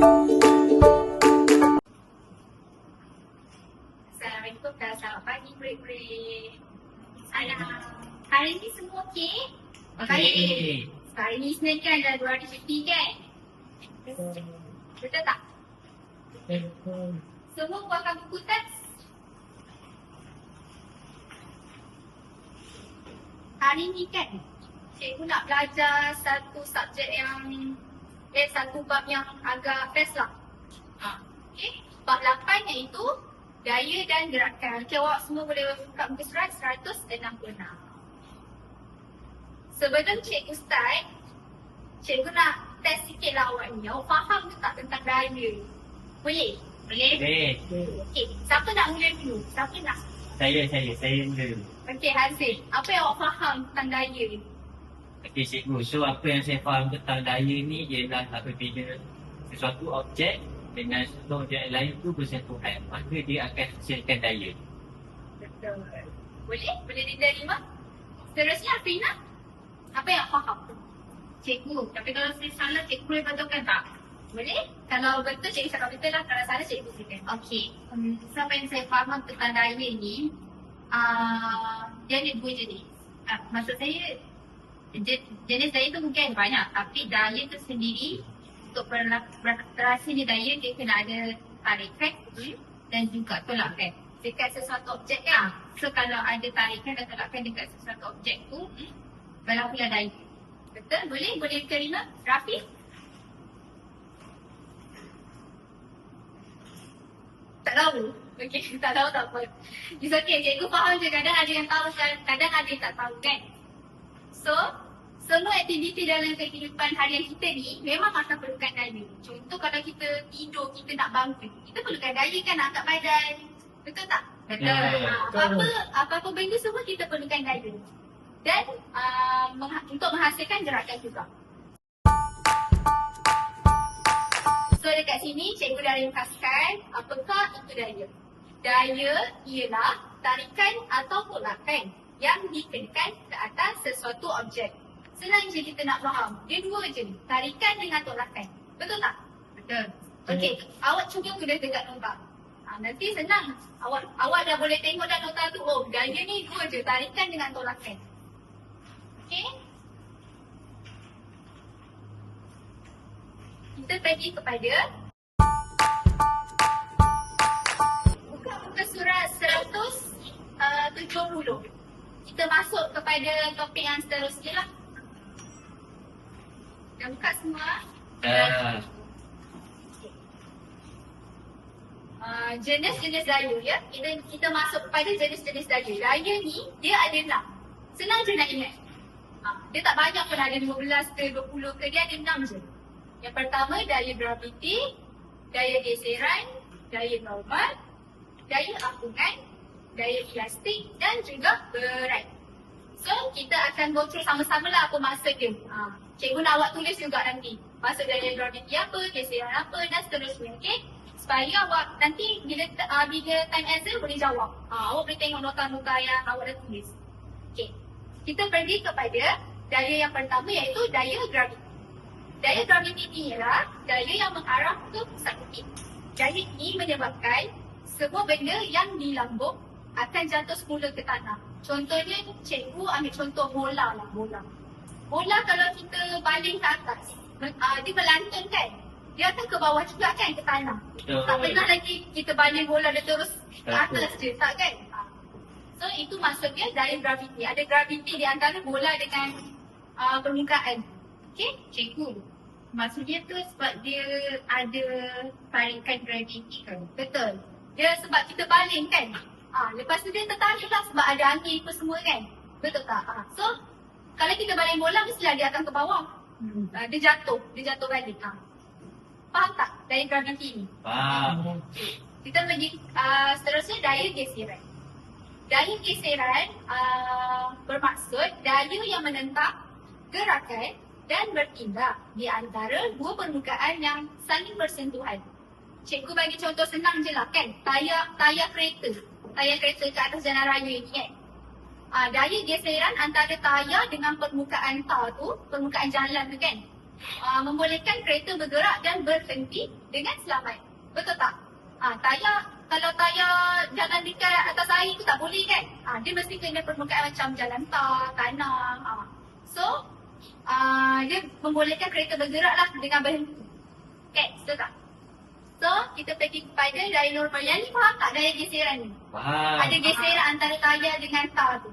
Assalamualaikum dan selamat pagi murid-murid. Anak, hari ni semua okey? Okey. Hari ni Isnin kan dah dua hari cuti kan? Betul tak? Semua buatkan buku teks. Hari ni kan, cikgu nak belajar satu subjek yang eh satu bab yang agak best lah. Ha. Okay. Bab 8 iaitu daya dan gerakan. Okay, awak semua boleh buka muka surat 166. Sebelum cikgu start, cikgu nak test sikit lah awak ni. Awak faham ke tak tentang daya? Boleh? Boleh? Okey. Okey, siapa nak mula dulu? Siapa nak? Saya, saya, saya dulu. Okey, Hazil. Apa yang awak faham tentang daya ni? Okey, cikgu. So, apa yang saya faham tentang daya ni ialah apabila sesuatu objek dengan sesuatu objek lain tu bersentuhan, maka dia akan hasilkan daya. Betul. Boleh? Boleh diterima? Seterusnya, Afrina. Apa yang faham? Cikgu, tapi kalau saya salah, cikgu boleh betulkan tak? Boleh? Kalau betul, cikgu cakap betul lah. Kalau salah, cikgu buktikan. Okey, um, sampai yang saya faham tentang daya ni, uh, dia ada dua jenis. Uh, maksud saya, jenis daya tu mungkin banyak, tapi daya tu sendiri, untuk terasanya daya, dia kena ada tarikan Hmm? dan juga tolakan. Dekat sesuatu objek Ah, kan? so kalau ada tarikan dan tolakan dekat sesuatu objek tu, Hmm? berlakulah daya. Betul? Boleh? Boleh diterima? Rafi? Tak tahu. Okey, tak tahu tak apa. It's okay, cikgu faham je kadang ada yang tahu, kadang ada yang tak tahu kan. So, semua aktiviti dalam kehidupan harian kita ni memang akan perlukan daya. Contoh kalau kita tidur, kita nak bangun, kita perlukan daya kan nak angkat badan. Betul tak? Betul. Ya. Ah, apa-apa, apa-apa benda semua kita perlukan daya. Dan uh, mengha- untuk menghasilkan gerakan juga. So dekat sini cikgu dah ringkaskan apakah itu daya. Daya ialah tarikan atau tolakan yang dikenakan ke atas sesuatu objek. Senang je kita nak faham. Dia dua je ni. Tarikan dengan tolakan. Betul tak? Betul. Okey, awak cuba tulis dekat nota. Ha, nanti senang. Awak awak dah boleh tengok dah nota tu. Oh, daya ni dua je. Tarikan dengan tolakan. Okey? Kita pergi kepada buka muka surat 170. Kita masuk kepada topik yang seterusnya lah. Dah buka semua? Dah. Uh, jenis-jenis daya ya. Kita kita masuk kepada jenis-jenis daya. Daya ni dia ada enam. Senang je nak ingat. Uh, dia tak banyak pun ada 15 ke 20 ke dia ada enam je. Yang pertama daya graviti, daya geseran, daya normal, daya apungan, daya elastik dan juga berat. So kita akan go through sama-sama lah apa maksud dia. Ha. Cikgu nak awak tulis juga nanti. Maksud daya graviti apa, geseran apa dan seterusnya. Okay? Supaya awak nanti bila uh, bila time answer boleh jawab. Ha, awak boleh tengok nota-nota yang awak dah tulis. Okay. Kita pergi kepada daya yang pertama iaitu daya graviti. Daya graviti ni ialah daya yang mengarah ke pusat bukit. Daya ini menyebabkan semua benda yang di lambung akan jatuh semula ke tanah. Contohnya cikgu ambil contoh bola lah, bola. Bola kalau kita baling ke atas, uh, dia melantun kan? Dia akan ke bawah juga kan ke tanah. Betul. Tak pernah lagi kita baling bola dia terus ke Jatuh. atas je, tak kan? Ah. So itu maksudnya daya graviti. Ada graviti di antara bola dengan uh, permukaan. Okay? Cikgu, maksudnya tu sebab dia ada tarikan graviti kan? Betul. Dia sebab kita baling kan? Ah, lepas tu dia tertarik lah sebab ada angin apa semua kan? Betul tak? Ah. So, kalau kita baling bola mestilah dia akan ke bawah. Hmm. Ah, dia jatuh. Dia jatuh balik. Ah. Faham tak daya graviti ni? Faham. Kita pergi uh, seterusnya daya geseran. Daya geseran uh, bermaksud daya yang menentang gerakan dan bertindak di antara dua permukaan yang saling bersentuhan. Cikgu bagi contoh senang je lah kan. Tayar, tayar kereta. Tayar kereta ke atas jalan raya ni kan. Uh, daya geseran antara tayar dengan permukaan tar tu, permukaan jalan tu kan. uh, membolehkan kereta bergerak dan berhenti dengan selamat. Betul tak? Ah, tayar kalau tayar jalan dekat atas air tu tak boleh kan? Ah, dia mesti kena permukaan macam jalan tar, tanah. Ah. So, ah, dia membolehkan kereta bergerak lah dengan berhenti. Okay, betul tak? So, kita pergi kepada daya normal. Yang ni faham tak daya geseran ni? Faham. Ada geseran antara tayar dengan tar tu.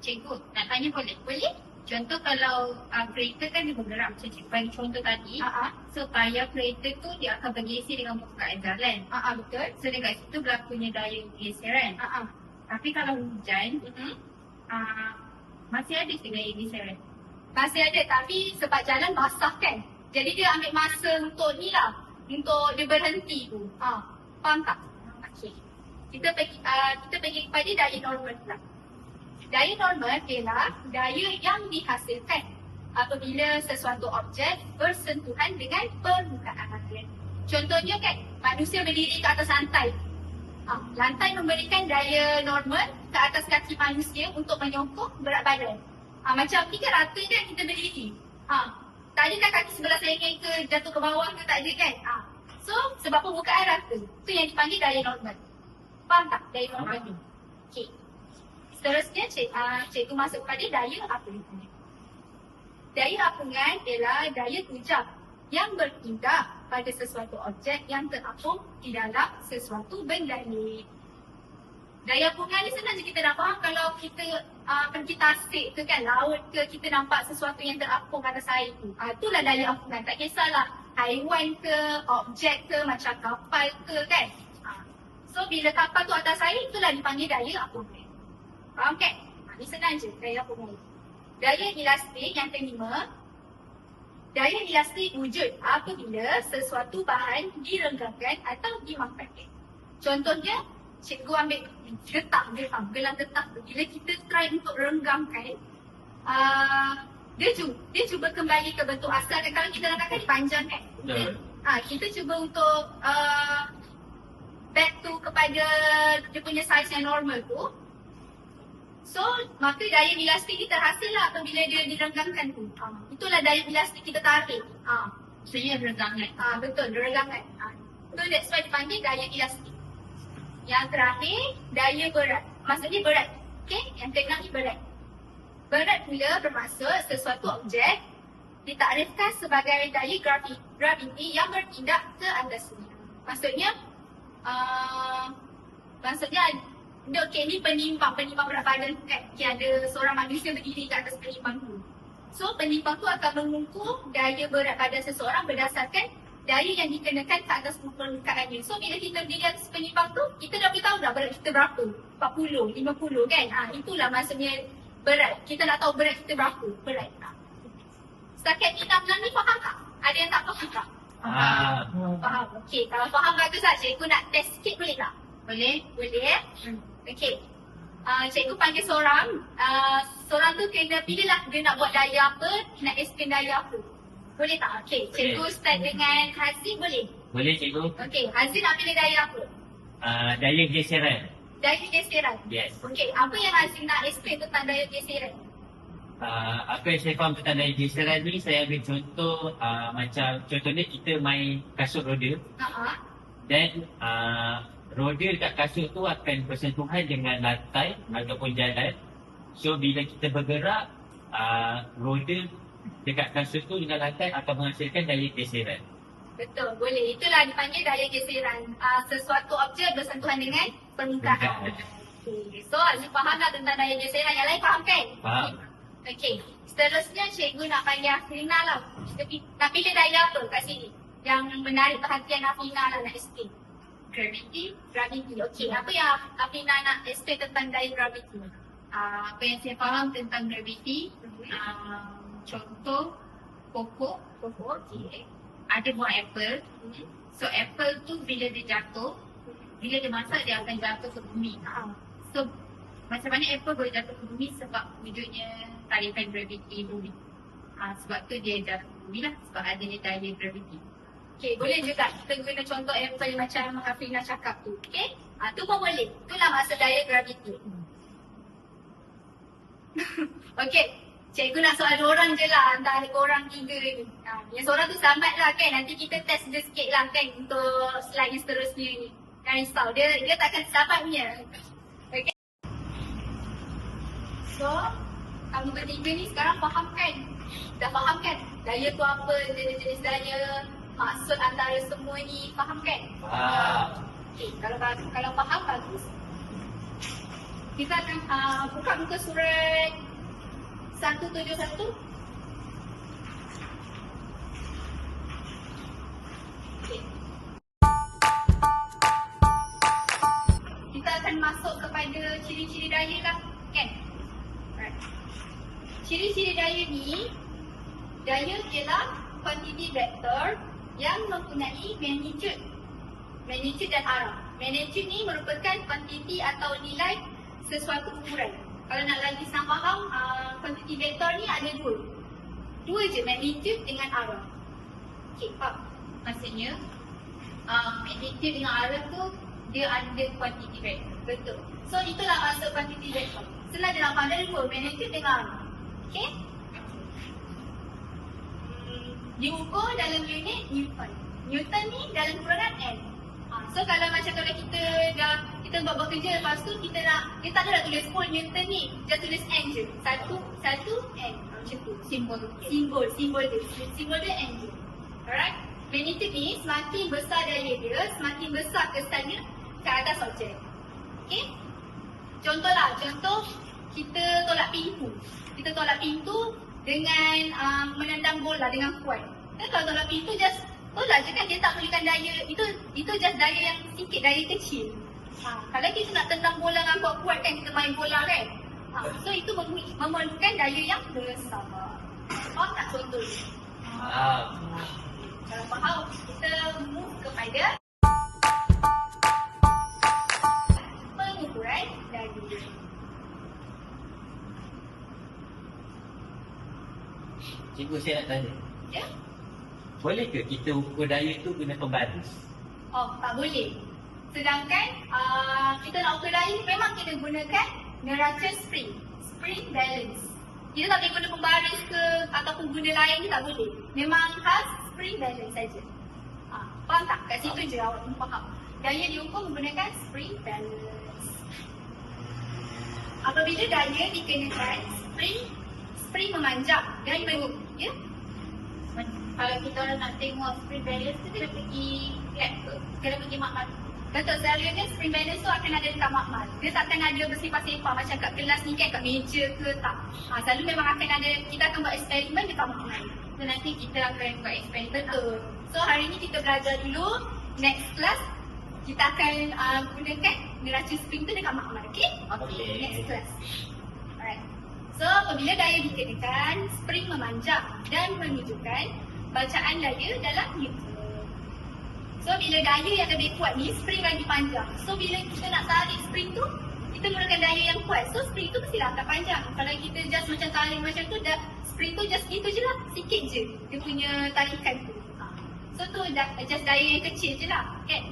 Cikgu, nak tanya boleh? Boleh? Contoh kalau uh, kereta kan dia bergerak macam cikgu bagi contoh tadi. Ah, ah. So tayar kereta tu dia akan bergeser dengan permukaan jalan. Ah, ah, betul. So dekat situ berlakunya daya geseran. Ah, ah. Tapi kalau hujan, Mm-hmm. uh, masih ada ke daya geseran? Masih ada tapi sebab jalan basah kan. Jadi dia ambil masa untuk ni lah. Untuk dia berhenti tu. Ha. Faham tak? Okey. Kita pergi uh, kita pergi kepada daya normal pula. Daya normal ialah daya yang dihasilkan apabila sesuatu objek bersentuhan dengan permukaan. Contohnya kan, manusia berdiri ke atas lantai. Ha, lantai memberikan daya normal ke atas kaki manusia untuk menyokong berat badan. Ha, macam kan rata kan kita berdiri. Ha, tak ada kan kaki sebelah selenge ke jatuh ke bawah ke tak ada kan. Ha. So sebab permukaan rata. Tu yang dipanggil daya normal. Faham tak daya normal ni? Okey. Seterusnya cik, uh, cikgu masuk kepada daya apungan. Daya apungan ialah daya tujang yang bertindak pada sesuatu objek yang terapung di dalam sesuatu benda ni. Daya apungan ni senang je kita dah faham kalau kita uh, pergi tasik ke kan laut ke kita nampak sesuatu yang terapung atas air tu. Uh, itulah daya apungan. Tak kisahlah haiwan ke, objek ke, macam kapal ke kan. Uh, so bila kapal tu atas air itulah dipanggil daya apungan. Faham kan? Ha, ni senang je daya apungan. Daya elastik yang kelima Daya elastik wujud apabila sesuatu bahan direnggangkan atau dimakankan. Contohnya, cikgu ambil getah dia faham, gelang getah tu. Bila kita try untuk renggangkan, uh, dia cuba, dia cuba kembali ke bentuk asal dan kalau kita letakkan dipanjangkan. Betul. Ha, kita cuba untuk uh, back tu kepada dia punya saiz yang normal tu. So, maka daya elastik ni terhasil lah apabila dia direnggangkan tu. Ha, itulah daya elastik kita tarik. Ha, Maksudnya renggangan. ha, betul, direnggangkan. Ha, so, that's why dipanggil daya elastik. Yang terakhir, daya berat. Maksudnya berat. Okay, yang keenam ni berat. Berat pula bermaksud sesuatu objek ditakrifkan sebagai daya gravi- graviti yang bertindak ke atasnya. Maksudnya, uh, maksudnya dia okey ni penimbang, penimbang berat badan kan. Okay, ada seorang manusia berdiri kat atas penimbang tu. So penimbang tu akan mengukur daya berat badan seseorang berdasarkan daya yang dikenakan ke atas permukaannya. So bila kita berdiri atas penimbang tu, kita dah boleh tahu dah berat kita berapa. 40, 50 kan. Ha, itulah maksudnya berat. Kita nak tahu berat kita berapa. Berat. Ha. Setakat ni enam ni faham tak? Ada yang tak faham tak? Faham. Faham. Okey, kalau faham bagus lah. Cikgu nak test sikit boleh tak? Boleh? Boleh eh? Okey. Uh, cikgu panggil seorang. Uh, seorang tu kena pilih lah dia nak buat daya apa, nak explain daya apa. Boleh tak? Okey. Cikgu start dengan Hazin boleh? Boleh cikgu? Okey. Hazin nak pilih daya apa? Uh, daya geseran. Daya geseran. Yes. Okey. Apa yang Hazin nak explain tentang daya geseran? Uh, apa yang saya faham tentang daya geseran ni, saya ambil contoh uh, macam contohnya kita main kasut roda Ha dan uh, roda dekat kasut tu akan bersentuhan dengan lantai ataupun jalan. So bila kita bergerak, uh, roda dekat kasut tu dengan lantai akan menghasilkan daya geseran. Betul, boleh. Itulah dipanggil daya geseran. Uh, sesuatu objek bersentuhan dengan permukaan. Okay. So, Azim faham tak tentang daya geseran? Yang lain faham kan? Faham? Okey. Seterusnya, cikgu nak panggil Afrina lah. Nak pilih daya apa kat sini? Yang menarik perhatian Afrina lah nak explain. Gravity. Gravity. Okey. Apa yang Afrina nak explain tentang daya gravity? Uh, apa yang saya faham tentang gravity, uh, contoh pokok Pokok. Okey. ada buah apple. Hmm. So apple tu bila dia jatuh, bila dia masak dia akan jatuh ke bumi. Ha. So macam mana apple boleh jatuh ke bumi sebab wujudnya tarikan gravity bumi. Ha, sebab tu dia jatuh ke bumi lah sebab adanya daya gravity. Okey, boleh juga kita guna contoh apple macam Afrina cakap tu. Okey? Ha, tu pun boleh. Itulah maksud daya gravity. Okey. Cikgu nak soal dua orang je lah antara korang tiga ni. Ha, yang seorang tu selamat lah kan. Nanti kita test dia sikit lah kan untuk slide yang seterusnya ni. Jangan risau. Dia, dia takkan selamat punya. Okay. So, kamu bertiga ni sekarang faham kan? Dah faham kan? Daya tu apa, jenis-jenis daya, maksud antara semua ni, faham kan? Faham. Okay, kalau kalau faham bagus. Kita akan uh, buka muka surat 171. Okay. Kita akan masuk kepada ciri-ciri daya lah, kan? Ciri-ciri daya ni, daya ialah quantity vector yang mempunyai magnitude magnitude dan arah. Magnitude ni merupakan kuantiti atau nilai sesuatu ukuran. Kalau nak lagi senang faham, uh, kuantiti vektor ni ada dua. Dua je, magnitude dengan arah. Okay, faham? Maksudnya uh, magnitude dengan arah tu dia ada kuantiti vektor. Betul. So, itulah maksud kuantiti vektor. Je nak faham, ada dua, magnitude dengan arah. Okay? Hmm, diukur dalam unit Newton. Newton ni dalam kurungan N. Ha, so kalau macam kalau kita dah kita buat buat kerja lepas tu kita nak kita tak ada nak tulis full Newton ni just tulis N je. Satu satu N. Macam tu. Simbol. Simbol simbol dia. Simbol dia N je. Alright? Magnitude ni semakin besar daya dia semakin besar kesannya ke atas objek. Okay contoh lah contoh kita tolak pintu. Kita tolak pintu dengan um, menendang bola dengan kuat. Kan kalau tolak pintu just tolak je kan dia tak perlukan daya. Itu itu just daya yang sikit daya kecil ha, kalau kita nak tendang bola dengan kuat-kuat kan kita main bola kan ha, so itu mem- memerlukan daya yang besar faham tak contoh ni? Faham. Kalau faham, kita move kepada pengukuran daya. Cikgu saya nak tanya. Ya? Boleh ke kita ukur daya tu guna pembaris? Oh, tak boleh. Sedangkan uh, kita nak ukur daya memang kita gunakan neraca spring. Spring balance. Kita tak boleh guna pembaris ke ataupun guna lain ni tak boleh. Memang khas spring balance saja. Ha, faham tak? Kat situ je awak kena faham. Daya diukur menggunakan spring balance. Apabila daya dikenakan spring spring memanjang dan mengukur, ya? Kalau kita orang nak tengok spring balance tu kena pergi lab ke? Kena pergi Betul, selalunya spring balance tu akan ada dekat makmal. Dia takkan ada bersifat-sifat macam kat kelas ni kan, kat meja ke tak. Ha, selalu memang akan ada, kita akan buat eksperimen dekat makmal. So nanti kita akan buat eksperimen. Betul. So hari ni kita belajar dulu, next class kita akan uh, gunakan neraca spring tu dekat makmal, okay? Okey. Next class. Alright. So apabila daya dikenakan, spring memanjang dan menunjukkan bacaan daya dalam Newton. So bila daya yang lebih kuat ni, spring lagi panjang. So bila kita nak tarik spring tu, kita gunakan daya yang kuat. So spring tu mestilah akan panjang. Kalau kita just macam tarik macam tu, dah spring tu just gitu je lah. Sikit je dia punya tarikan tu. Ha. So tu dah, just daya yang kecil je lah. Kan?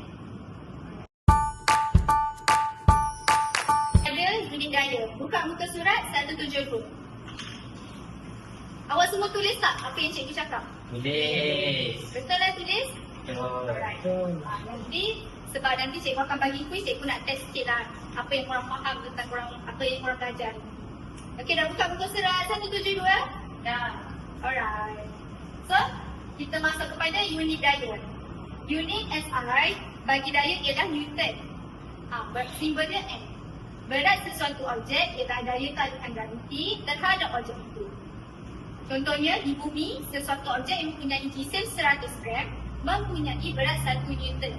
Ada unit daya. Buka muka surat 170. Awak semua tulis tak apa yang cikgu cakap? Tulis. Betul lah tulis? Ha, nanti sebab nanti cikgu akan bagi quiz, cikgu nak test sikit lah apa yang korang faham tentang korang, apa yang korang belajar. Okey, dah buka muka surat 172? Dah. Alright. So, kita masuk kepada unit daya. Unit SI bagi daya ialah Newton. Ha, simbol dia N. Berat sesuatu objek ialah daya tarikan graviti terhadap objek itu. Contohnya di bumi, sesuatu objek yang mempunyai jisim 100 gram mempunyai berat 1 Newton.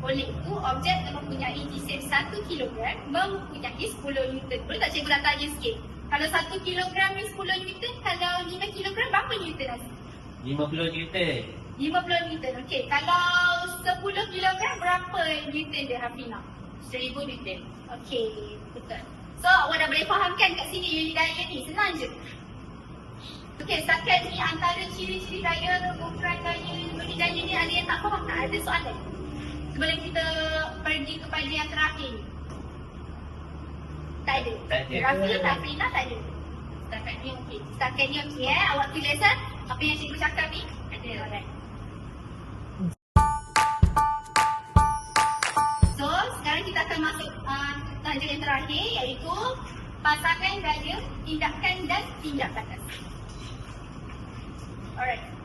Oleh itu, objek yang mempunyai jisim 1 kilogram mempunyai 10 Newton. Boleh tak cikgu nak tanya sikit? Kalau 1 kilogram ni 10 Newton, kalau 5 kilogram berapa Newton Azmi? 50 Newton. 50 Newton. Okey, kalau 10 kilogram berapa Newton dia Hafina? 1000 Newton. Okey, betul. So, awak dah boleh faham kan kat sini unit daya ni? Senang je. Okey, setakat ni antara ciri-ciri daya, ukuran daya, unit daya ni ada yang tak faham tak? Ada soalan? Sebelum kita pergi kepada yang terakhir. Tak ada. Tak ada. Rafi, Hafina tak ada. Setakat ni okey. Setakat ni okey eh. Awak tulis eh. Apa yang cikgu cakap ni? Ada. Alright. So, sekarang kita akan masuk uh, tajuk yang terakhir iaitu pasangan daya, tindakan dan tindak batas. Alright.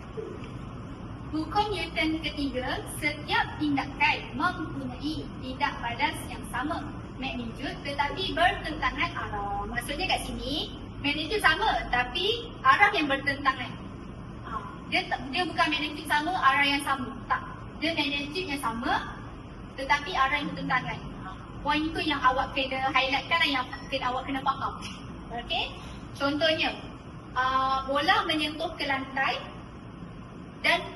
Hukum Newton ketiga, setiap tindakan mempunyai tindak balas yang sama magnitude tetapi bertentangan arah. Maksudnya kat sini, magnitude sama tapi arah yang bertentangan. Ah, Dia dia bukan magnitude sama, arah yang sama. Tak. Dia magnitude yang sama tetapi arah yang bertentangan. Ah, Poin itu yang awak kena highlightkan dan yang kena awak kena faham. Okey? Contohnya, uh, bola menyentuh ke lantai dan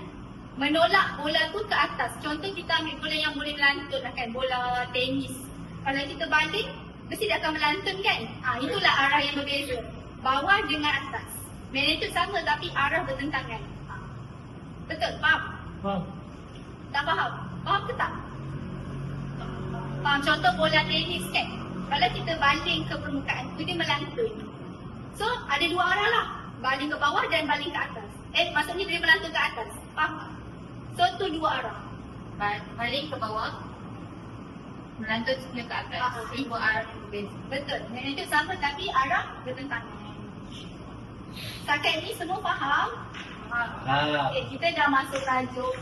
menolak bola tu ke atas. Contoh kita ambil bola yang boleh melantun lah kan, bola tenis. Kalau kita baling, mesti dia akan melantun kan? Ah, itulah arah yang berbeza. Bawah dengan atas. Magnitude sama tapi arah bertentangan. Ah. Betul? Faham? Faham? Tak faham? Faham ke tak? Faham contoh bola tenis kan? Kalau kita baling ke permukaan tu dia melantun. So ada dua arah lah. Baling ke bawah dan baling ke atas. Eh maksudnya dia melantun ke atas. Faham? Tu dua arah. Ba- Balik ke bawah. Melantun sebelah ke atas. Ah, ah. Dua arah berbeza. Betul. Magnitude sama tapi arah bertentangan. Setakat ni semua faham? Faham. Ah, Okay, kita dah masuk tajuk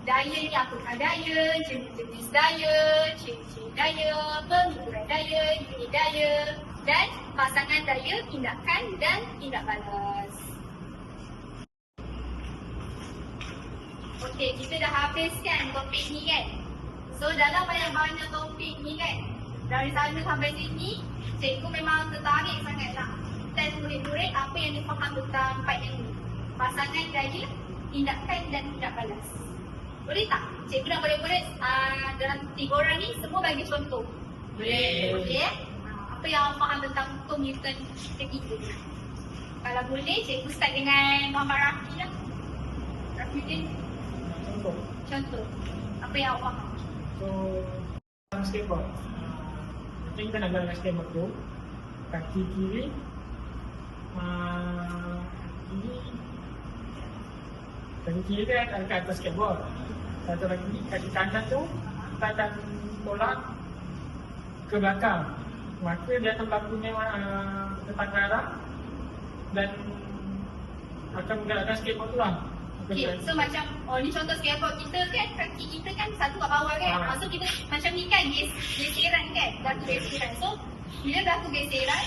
daya ni apakah daya, jenis-jenis daya, ciri-ciri daya, pengukuran daya, unit daya dan pasangan daya, tindakan dan tindak balas. Okey, kita dah habiskan topik ni kan? So dalam banyak-banyak topik ni kan, dari sana sampai sini, cikgu memang tertarik sangat nak test murid-murid apa yang dia faham tentang part yang ni. Pasangan daya, tindakan dan tindak balas. Boleh tak? Cikgu nak murid-murid uh, dalam tiga orang ni semua bagi contoh. Boleh. Boleh eh? Ah, Apa yang awak faham tentang hukum Newton ketiga ni? Kalau boleh, cikgu start dengan Muhammad Rafi lah. Rafiuddin, Contoh. contoh. Apa yang awak faham? So, dalam skateboard. Uh, kita nak jalan skateboard tu, kaki kiri, uh, kiri, kaki kiri dia akan ke atas skateboard. Satu lagi, kaki kanan tu, kita akan tolak ke belakang. Maka dia akan berlakunya uh, tentang arah dan akan menggerakkan skateboard tu lah. Okay, so macam, oh ni contoh skateboard kita kan, kaki kita kan satu kat bawah kan. Ah. Ah. So kita macam ni kan, ges, geseran kan, berlaku geseran. So, bila berlaku geseran,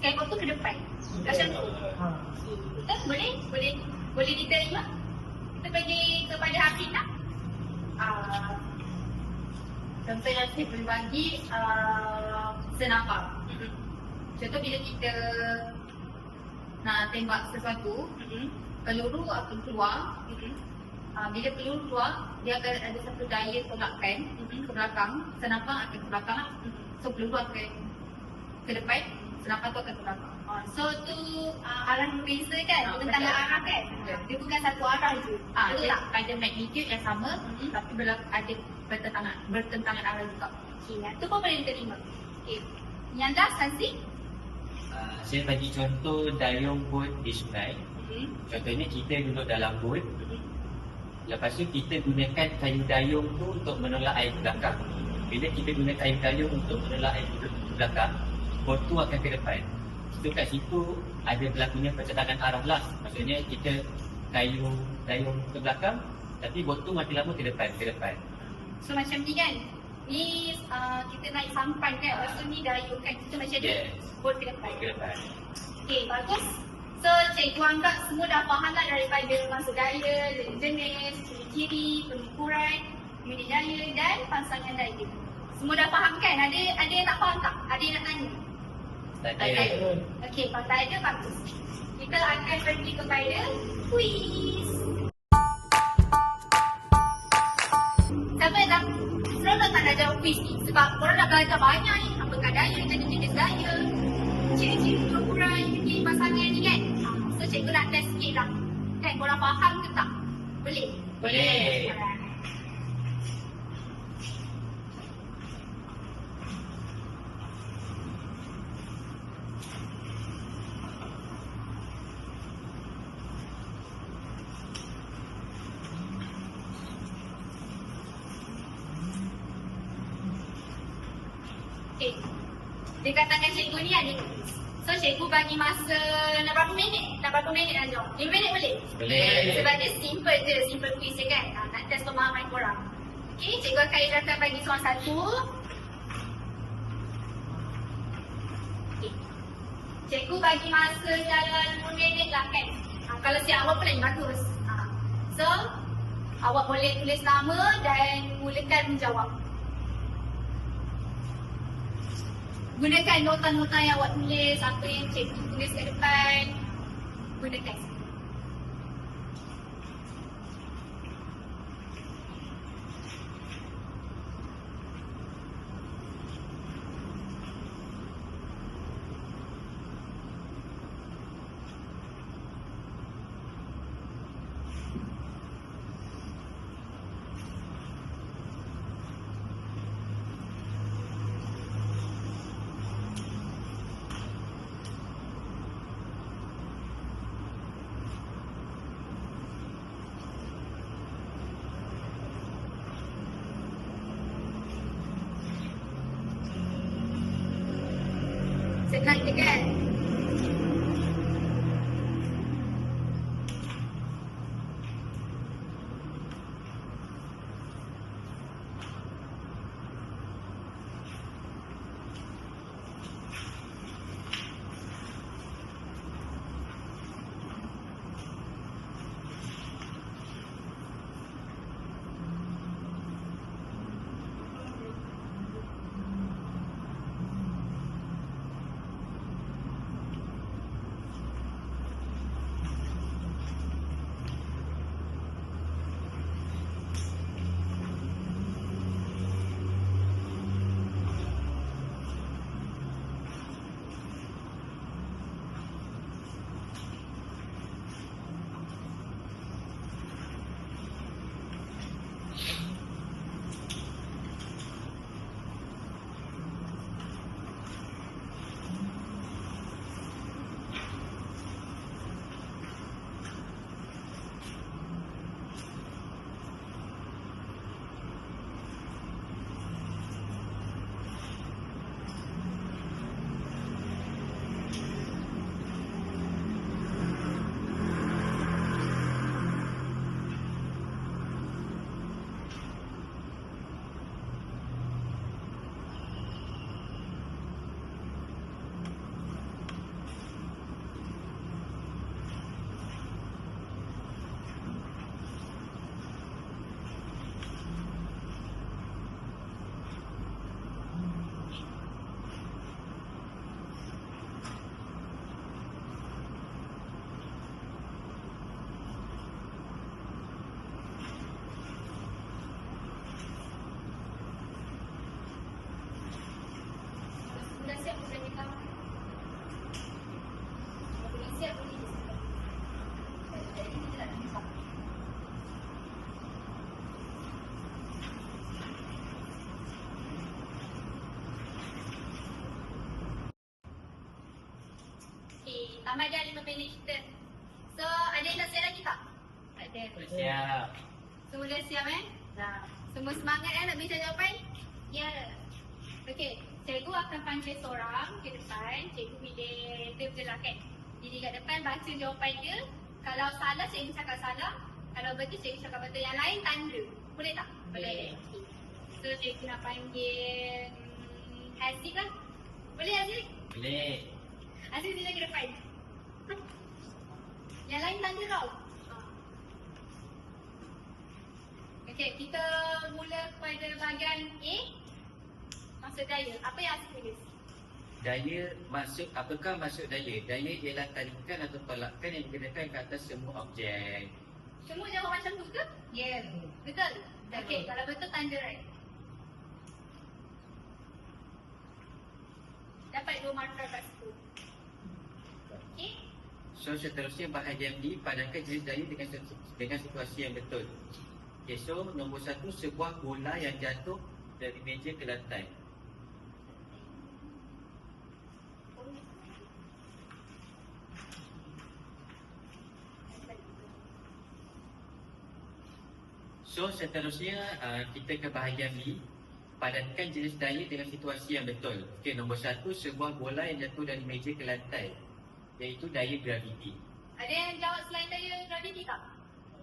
skateboard tu ke depan. Macam tu. Ha. Betul? Boleh? Boleh boleh diterima? Kita bagi kepada Hafiz nak? Uh, contoh yang saya boleh bagi uh, senapang. Contoh bila kita nak tembak sesuatu, peluru akan keluar. Uh, bila peluru keluar, dia akan ada satu daya tolakkan ke belakang. Senapang akan ke belakang. So peluru akan ke depan, senapang tu akan ke belakang. Uh, so tu uh, arah berbeza kan? Ah, Tentang arah kan? Betul. Dia bukan satu arah je. Ah, Betul dia tak? ada magnitude yang sama Mhm. tapi berlaku ada bertentangan bertentangan arah juga. Okay, yang tu pun boleh diterima. Okay. Yang last Hansi? ah, saya bagi contoh dayung boat di sungai. Hmm. Contohnya kita duduk dalam boat. Lepas tu kita gunakan kayu dayung tu untuk menolak air ke belakang. Bila kita guna kayu dayung untuk menolak air ke belakang, boat tu akan ke depan. Itu kat situ ada berlakunya pertentangan arah lah. Maksudnya kita kayu dayung ke belakang, tapi boat tu makin lama ke depan, ke depan. So macam ni kan? Ni uh, kita naik sampan kan? Lepas tu ni dayung kan? Kita macam ni. Yes. Boat ke depan. Ke depan. Okay, bagus. So, cikgu anggap semua dah faham lah daripada masuk daya, jenis, ciri-ciri, pengukuran, unit daya dan pasangan daya. Semua dah faham kan? Ada ada yang tak faham tak? Ada yang nak tanya? Tak Tak ada. Okey, kalau tak ada, bagus. Kita akan pergi kepada quiz. Siapa yang dah seronok tak nak jawab quiz ni? Sebab korang dah belajar banyak ni. Apakah daya, jenis-jenis daya, cikgu pura-pura pergi ni kan So cikgu nak test sikit lah Kan korang faham ke tak? Boleh? Boleh Okay. Dekat tangan cikgu ni ada. So cikgu bagi masa nak berapa minit? Nak berapa minit nak jawab? 5 minit boleh? Boleh. Sebab dia simple je, simple quiz je kan. Ha, nak test pemahaman korang. Okay, cikgu akan akan bagi soalan satu. Okay. Cikgu bagi masa dalam 2 minit lah kan. Ha, kalau siap awal pun lagi bagus. Ha. So, awak boleh tulis nama dan mulakan menjawab. Gunakan nota-nota yang awak tulis, apa yang cikgu tulis kat depan. Gunakan. Senang je tambah dah 5 minit kita. So, ada yang nak siap lagi tak? Ada. Siap. Semua dah siap eh? Dah. Semua semangat eh nak bincang jawapan? Ya. Okey, cikgu akan panggil seorang ke depan. Cikgu pilih dia berjelakan. Jadi kat depan baca jawapan dia. Kalau salah, cikgu cakap salah. Kalau betul, cikgu cakap betul. Yang lain tanda. Boleh tak? Boleh. So, cikgu nak panggil hmm, Haziq lah. Boleh Haziq? Boleh. Haziq sila ke depan. Yang lain tanda tau. Okey, kita mula pada bahagian A. Maksud daya. Apa yang Haziq tulis? Daya maksud apakah maksud daya? Daya ialah tarikan atau tolakan yang digunakan ke atas semua objek. Semua jawab macam tu ke? Ya. Betul? Okey, kalau betul tanda right. Dapat dua markah kat situ. So seterusnya bahagian B padankan jenis daya dengan dengan situasi yang betul. Okay, so nombor satu sebuah bola yang jatuh dari meja ke lantai. So seterusnya uh, kita ke bahagian B padankan jenis daya dengan situasi yang betul. Okey, nombor satu, sebuah bola yang jatuh dari meja ke lantai. Iaitu daya graviti. Ada yang jawab selain daya graviti tak?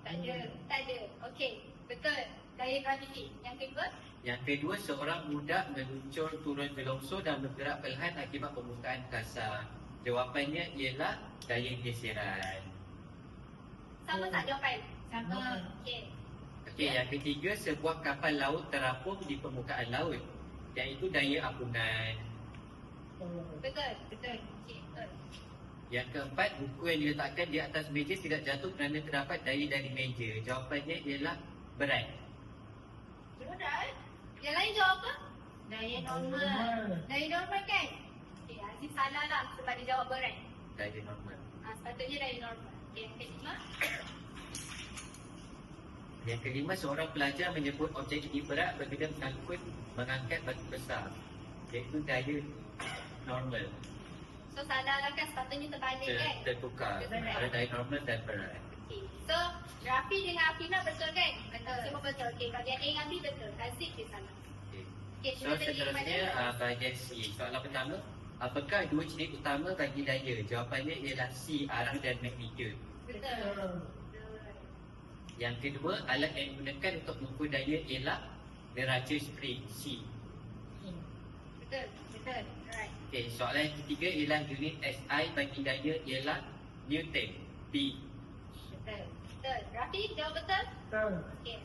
Tak ada. Tak ada. Okey. Betul. Daya graviti. Yang kedua? Yang kedua, seorang budak meluncur turun ke longsor dan bergerak perlahan akibat pembukaan kasar. Jawapannya ialah daya geseran. Sama tak jawapan? Sama. Okey. Okey, yang ketiga, sebuah kapal laut terapung di permukaan laut. Iaitu daya apungan. Betul. Betul. Okey. Betul. Yang keempat, buku yang diletakkan di atas meja tidak jatuh kerana terdapat daya dari meja. Jawapannya ialah berat. Betul. Yang lain jawab apa? Daya normal. Daya normal kan? Okey, Aziz salah lah sebab dia jawab berat. Daya normal. Ha, sepatutnya daya normal. Okey, yang kelima. Yang kelima, seorang pelajar menyebut objek ini berat berbeza sangkut mengangkat batu besar. Iaitu daya normal. So salah lah kan sepatutnya terbalik Ter, kan? tertukar antara daya normal dan berat. Okey. So, Rafi dengan Afina betul kan? Betul. Semua betul. Okey, bahagian A dengan B betul. Haziq dia salah. Okay. Okey, So seterusnya uh, bahagian C. Soalan pertama, apakah dua jenis utama bagi daya? Jawapannya ialah C, arah dan magnitude. Betul. Betul. Yang kedua, alat yang digunakan untuk mengukur daya ialah neraca spring C. Betul. Betul. Okey, soalan yang ketiga ialah unit SI bagi daya ialah Newton. B. Betul. Betul. Rafi, jawab betul? Betul. Okey.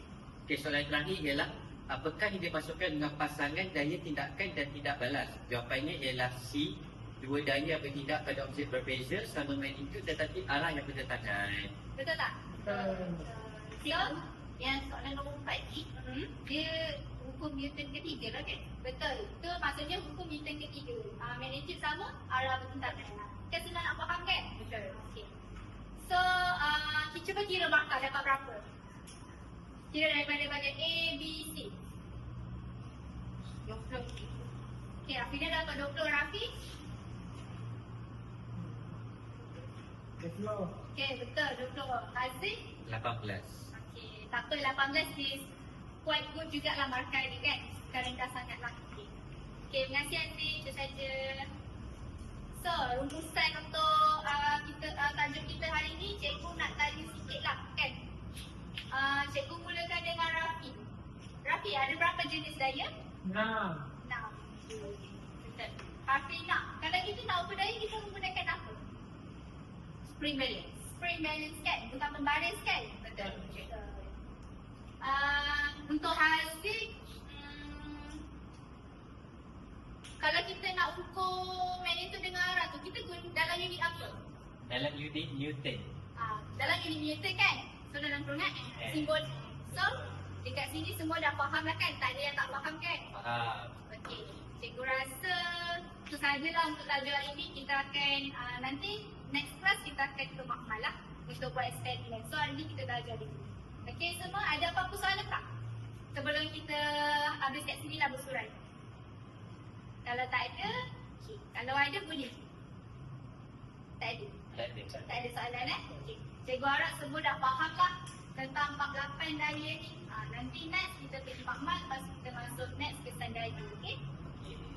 Okey, soalan yang terakhir ialah apakah yang dimasukkan dengan pasangan daya tindakan dan tidak balas? Jawapannya ialah C. Dua daya bertindak pada objek berbeza sama magnitude tetapi arah yang bertentangan. Betul tak? Betul. So, Yang soalan nombor empat ni, hmm? dia hukum Newton ketiga lah kan? Betul. Itu maksudnya hukum Newton ketiga. Arah bertentangan. Kan senang nak faham kan? Betul. Okey. So, uh, kita cuba kira markah dapat berapa? Kira daripada bahagian A, B, C. 20. Okey, Afina dapat 20 Rafi. Okey, betul 20. Haziq. 18. Okey, tak apa 18 is quite good jugalah markah ni kan. Sekarang dah sangatlah. Okey, okay, terima kasih Aziz. Itu saja. So, rumusan untuk uh, kita uh, tajuk kita hari ni, cikgu nak tanya sikit lah kan. Uh, cikgu mulakan dengan Rafi. Rafi, ada berapa jenis daya? Enam. Enam. Betul. Rafi nak. Kalau kita nak ukur daya, kita menggunakan apa? Spring balance. Spring balance kan? Bukan pembaris kan? Betul. Betul. Uh, untuk hasil kalau kita nak ukur magnitude dengan arah tu kita guna dalam unit apa? Dalam unit Newton. Uh, dalam unit Newton kan? So dalam perungat Eh. simbol So dekat sini semua dah faham lah kan? Tak ada yang tak faham kan? Faham. Okey, cikgu rasa itu sajalah untuk tajuk hari ini. Kita akan uh, nanti next class kita akan ke makmal lah untuk buat eksperimen. So hari ini kita belajar dulu. Okey semua ada apa-apa soalan tak? Sebelum kita habis kat sini lah bersurat. Kalau tak ada, okay. kalau ada boleh. Tak ada. Tak ada. Tak ada soalan eh? Okey. Cikgu harap semua dah faham lah tentang 48 daya ni. Ha, nanti next kita pergi makmal, lepas tu kita masuk next ke standard daya. Okey?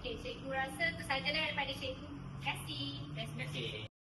Okey, cikgu rasa tu sajalah daripada cikgu. Terima kasih. Terima kasih.